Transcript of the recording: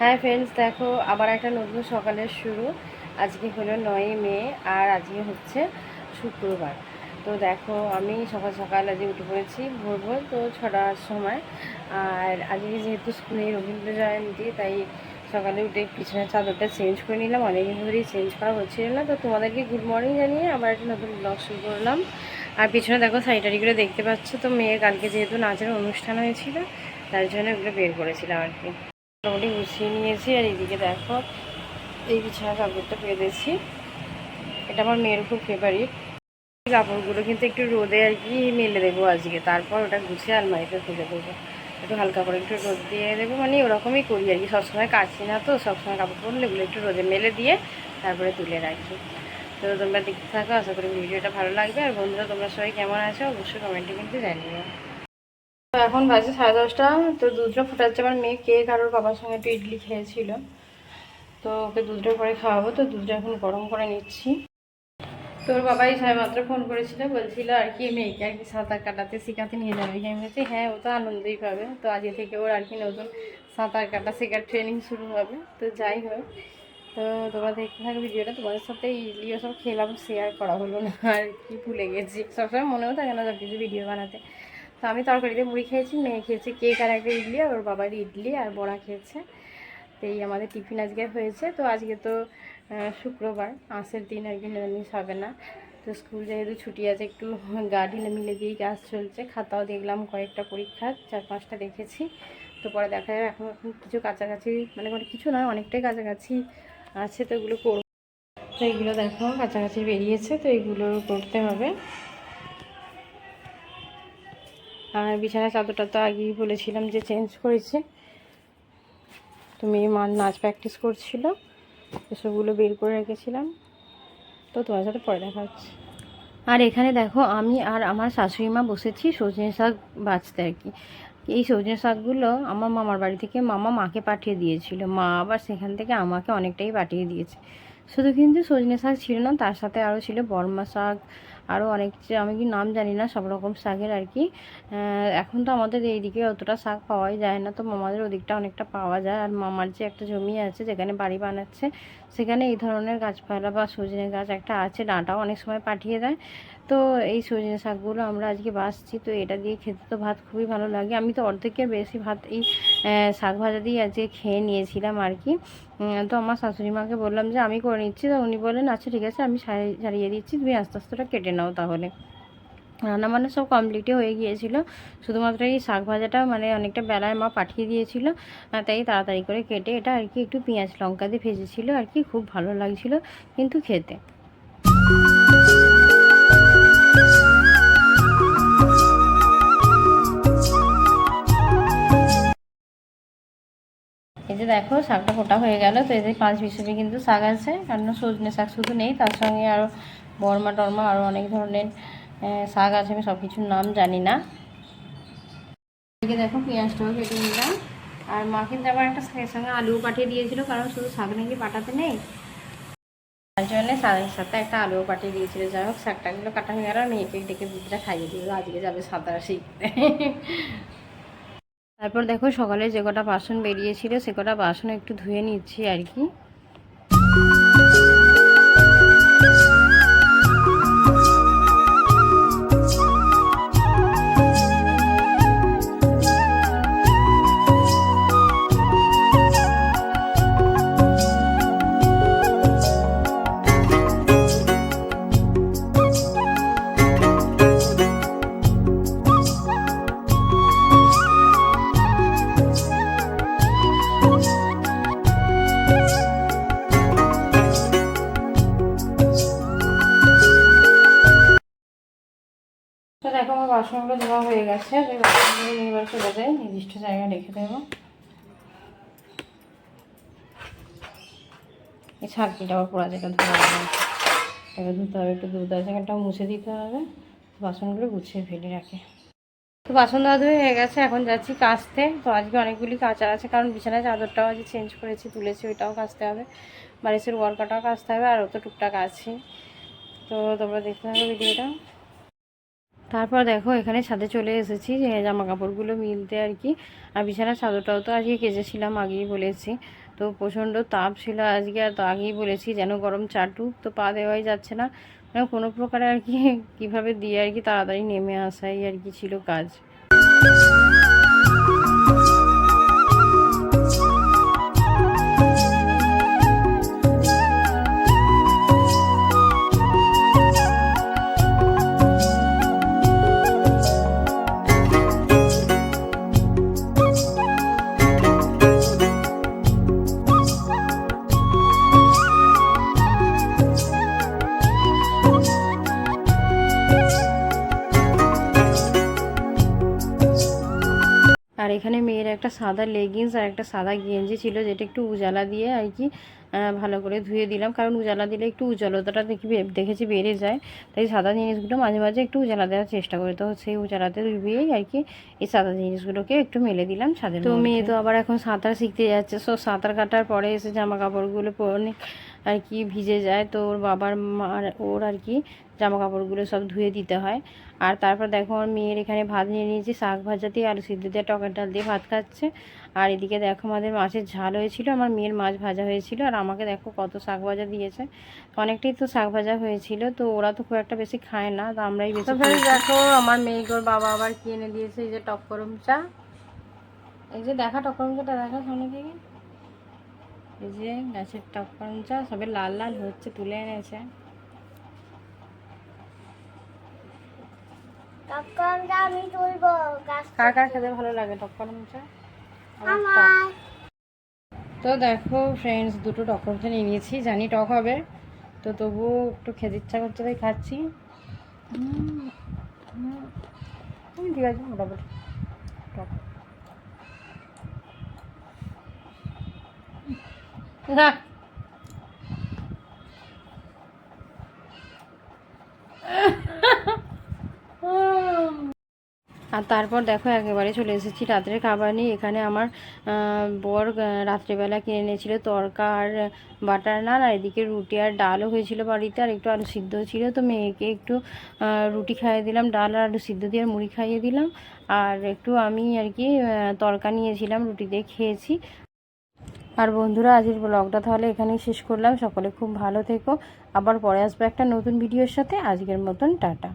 হ্যাঁ ফ্রেন্ডস দেখো, আবার একটা নতুন সকালের শুরু। আজকে হলো নয় মে, আর আজকে হচ্ছে শুক্রবার। তো দেখো, আমি সকাল সকাল আজকে উঠে পড়েছি ভোর ভোর, তো ছটার সময়। আর আজকে যেহেতু স্কুলে রবীন্দ্র জয়ন্তী, তাই সকালে উঠে পিছনের চাদরটা চেঞ্জ করে নিলাম। অনেকদিন ধরেই চেঞ্জ করা হচ্ছিল না, তো তোমাদেরকে গুড মর্নিং জানিয়ে আবার একটা নতুন ব্লগ শুরু করলাম। আর পিছনে দেখো শাড়িটারিগুলো দেখতে পাচ্ছ, তো মেয়ের কালকে যেহেতু নাচের অনুষ্ঠান হয়েছিল, তার জন্য ওগুলো বের করেছিলাম আর কি। মোটামুটি গুছিয়ে নিয়েছি আর এইদিকে দেখো এই বিছানা কাপড়টা পেয়েছি এটা আমার মেয়ের খুব ফেভারিট কাপড়গুলো কিন্তু একটু রোদে আর কি মেলে দেবো আজকে। তারপর ওটা গুছিয়ে আলমারিতে তুলে দেবো। একটু হালকা করে একটু রোদ দিয়ে দেবো। মানে ওরকমই করি আর কি। সবসময় কাটছি না তো, সবসময় কাপড় পরলে এগুলো একটু রোদে মেলে দিয়ে তারপরে তুলে রাখি। তো তোমরা দেখতে থাকো, আশা করি ভিডিওটা ভালো লাগবে। আর বন্ধুরা, তোমরা সবাই কেমন আছো? অবশ্যই কমেন্টে কিন্তু জানিও। তো এখন বাজে সাড়ে দশটা, তো দুধটা ফোটাচ্ছে আমার মেয়ে কেক আর ওর বাবার সঙ্গে একটু ইডলি খেয়েছিল। তো ওকে দুধটা পরে খাওয়াবো, তো দুধটা এখন গরম করে নিচ্ছি। তোর বাবাই মাত্র ফোন করেছিল, বলছিল আর কি, মেয়েকে আর কি সাঁতার কাটাতে শেখাতে নিয়ে যাবে। আমি বলছি হ্যাঁ ও তো আনন্দই পাবে। তো আজকে থেকে ওর আর কি নতুন সাঁতার কাটা শেখার ট্রেনিং শুরু হবে। তো যাই হোক, তো তোমরা দেখতে থাকো ভিডিওটা তোমাদের সাথে ইডলিও সব খেলাম শেয়ার করা হলো না, আর কি ভুলে গেছি। সবসময় মনেও থাকে না সব কিছু ভিডিও বানাতে। তো আমি তরকারিতে মুড়ি খেয়েছি, মেয়ে খেয়েছে কেক আর একটা ইডলি আর ওর বাবার ইডলি আর বড়া খেয়েছে। তো এই আমাদের টিফিন আজকে হয়েছে, তো আজকে তো শুক্রবার আঁশের দিন আর কি নিরামিষ হবে না। তো স্কুল যেহেতু ছুটি আছে, একটু গা ঢিলে মিলে দিয়েই কাজ চলছে, খাতাও দেখলাম, কয়েকটা পরীক্ষা চার পাঁচটা দেখেছি। তো পরে দেখা যাবে এখন এখন কিছু কাছাকাছি মানে কোনো কিছু নয়, অনেকটাই কাছাকাছি আছে, তো এগুলো করব। তো এগুলো দেখো, কাছাকাছি বেরিয়েছে, তো এগুলো করতে হবে। আর বিছানা চাদরটা তো আগেই বলেছিলাম যে চেঞ্জ করেছে। তো মেয়ে মা নাচ প্র্যাকটিস করছিল, এসবগুলো বের করে রেখেছিলাম। তো তোমার সাথে পরে দেখা হচ্ছে। আর এখানে দেখো, আমি আর আমার শাশুড়ি মা বসেছি সজনে শাক বাঁচতে আর কি। এই সজনে শাকগুলো আমার মামার বাড়ি থেকে মামা মাকে পাঠিয়ে দিয়েছিল। মা আবার সেখান থেকে আমাকে অনেকটাই পাঠিয়ে দিয়েছে। শুধু কিন্তু সজনে শাক ছিল না, তার সাথে আরও ছিল বর্মা শাক আরও অনেক আমি কি নাম জানি না, সব রকম শাকের আর কি। এখন তো আমাদের এইদিকে অতটা শাক পাওয়াই যায় না, তো মামাদের ওদিকটা অনেকটা পাওয়া যায়। আর মামার যে একটা জমি আছে, যেখানে বাড়ি বানাচ্ছে সেখানে এই ধরনের গাছপালা বা সজনে গাছ একটা আছে, ডাঁটাও অনেক সময় পাঠিয়ে দেয়। তো এই সজনে শাকগুলো আমরা আজকে বাসছি তো এটা দিয়ে খেতে তো ভাত খুবই ভালো লাগে। আমি তো অর্ধেকের বেশি ভাত এই শাক ভাজা দিয়ে আজকে খেয়ে নিয়েছিলাম আর কি তো আমার শাশুড়ি মাকে বললাম যে, আমি করে নিচ্ছি। তো উনি বললেন আচ্ছা ঠিক আছে, আমি সারি- সারিয়ে দিচ্ছি। তুমি আস্তে আস্তে কেটে নাও তাহলে। রান্না বান্না সব কমপ্লিটই হয়ে গিয়েছিল। শুধুমাত্র এই শাক ভাজাটা মানে অনেকটা বেলায় মা পাঠিয়ে দিয়েছিল। তাই তাড়াতাড়ি করে কেটে এটা আর কি একটু পেঁয়াজ লঙ্কা দিয়ে ভেজেছিলো আর কি, খুব ভালো লাগছিল কিন্তু খেতে। এই যে দেখো, শাকটা ফোটা হয়ে গেল, তো এদের পাঁচ হিসেবে কিন্তু শাক আছে। কারণ সজনে শাক শুধু নেই, তার সঙ্গে আরও বর্মা টর্মা আরও অনেক ধরনের শাক আছে, আমি সব কিছুর নাম জানি না। এদিকে দেখো, পেঁয়াজটাও কেটে নিলাম। আর মা কিন্তু আবার একটা শাকের সঙ্গে আলুও পাঠিয়ে দিয়েছিল, কারণ শুধু শাক নাকি পাঠাতে নেই। তার জন্য শাকের সাথে একটা আলুও পাঠিয়ে দিয়েছিল। যাই হোক শাকটাগুলো কাটা হয়ে গেল মেয়েকে ডেকে দুধটা খাইয়ে দিল আজকে যাবে সাঁতার শিখতে তারপর দেখো, সকালে যে কটা বাসন বেরিয়েছিল, সে কটা বাসন একটু ধুয়ে নিচ্ছি আর কি। দেখো, আমার বাসনগুলো ধোয়া হয়ে গেছে। এই বাসনগুলো নিয়ে এবার চলে যাই, নির্দিষ্ট জায়গায় রেখে দেবো। এই ছাড়কিটা আবার পোড়া জায়গা ধোয়া হবে এবার ধুতে হবে একটু দুধ আছে এখানটাও মুছে দিতে হবে। বাসনগুলো গুছিয়ে ফেলে রাখে। তো বাসন ধোয়া ধুয়ে হয়ে গেছে, এখন যাচ্ছি কাচতে। তো আজকে অনেকগুলি কাচার আছে, কারণ বিছানায় চাদরটাও আজকে চেঞ্জ করেছি, তুলেছি, ওইটাও কাচতে হবে। বারিশের ওয়ার্কাটাও কাচতে হবে, আর ও তো টুকটাক আছে তো তোমরা দেখতে থাকো ভিডিওটা। তারপর দেখো, এখানে ছাদে চলে এসেছি জামা কাপড়গুলো মিলতে আর কি। আর বিছানার চাদরটাও তো আজকে কেচেছিলাম, আগেই বলেছি। তো প্রচণ্ড তাপ ছিল আজকে, আর তো আগেই বলেছি যেন গরম চাটুক, তো পা দেওয়াই যাচ্ছে না। মানে কোনো প্রকারে আর কি, কীভাবে দিয়ে আর কি তাড়াতাড়ি নেমে আসাই আর কি ছিল কাজ। এখানে মেয়ের একটা সাদা লেগিংস আর একটা সাদা গেঞ্জি ছিল যেটা একটু উজালা দিয়ে আর কি ভালো করে ধুয়ে দিলাম। কারণ উজালা দিলে একটু উজ্জ্বলতাটা দেখি দেখেছি বেড়ে যায়। তাই সাদা জিনিসগুলো মাঝে মাঝে একটু উজালা দেওয়ার চেষ্টা করি। তো সেই উজালাতে ধুয়েই আর কি এই সাদা জিনিসগুলোকে একটু মেলে দিলাম ছাদের তো মেয়ে তো আবার এখন সাঁতার শিখতে যাচ্ছে। সো সাঁতার কাটার পরে এসে জামা কাপড়গুলো অনেক আর কি ভিজে যায় তো ওর বাবার মার ওর আর কি জামা কাপড়গুলো সব ধুয়ে দিতে হয়। আর তারপর দেখো আমার মেয়ের এখানে ভাত নিয়ে নিয়েছি শাক ভাজা দিয়ে আলু সিদ্ধ দিয়ে টকের ডাল দিয়ে ভাত খাচ্ছে। আর এদিকে দেখো আমাদের মাছের ঝাল হয়েছিল আমার মেয়ের মাছ ভাজা হয়েছিল আর আমাকে দেখো কত শাক ভাজা দিয়েছে। অনেকটাই তো শাক ভাজা হয়েছিল তো ওরা তো খুব একটা বেশি খায় না তো আমরাই বেশি দেখো আমার মেয়েকে ওর বাবা আবার কি এনে দিয়েছে এই যে টকরম চা। এই যে দেখা টকরম চাটা দেখা সামনে থেকে। এই যে গাছের টকরম চা সবে লাল লাল হচ্ছে তুলে এনেছে। কার কার খেতে ভালো লাগে টক। আমার। তো দেখো ফ্রেন্ডস দুটো টক চা নিয়ে নিয়েছি জানি টক হবে। তো তবুও একটু খেতে ইচ্ছা করছে তাই খাচ্ছি। ঠিক আছে মোটামুটি। টক। না আর তারপর দেখো একেবারে চলে এসেছি রাত্রের খাবার নিয়ে। এখানে আমার বর রাত্রেবেলা কিনে এনেছিল তরকা আর বাটার নান, আর এদিকে রুটি আর ডালও হয়েছিল বাড়িতে, আর একটু আলু সিদ্ধ ছিল। তো মেয়েকে একটু রুটি খাইয়ে দিলাম, ডাল আর আলু সিদ্ধ দিয়ে আর মুড়ি খাইয়ে দিলাম। আর একটু আমি আর কি তরকা নিয়েছিলাম, রুটি দিয়ে খেয়েছি। আর বন্ধুরা, আজকের ব্লগটা তাহলে এখানেই শেষ করলাম। সকলে খুব ভালো থেকো। আবার পরে আসব একটা নতুন ভিডিওর সাথে। আজকের মতন, টাটা।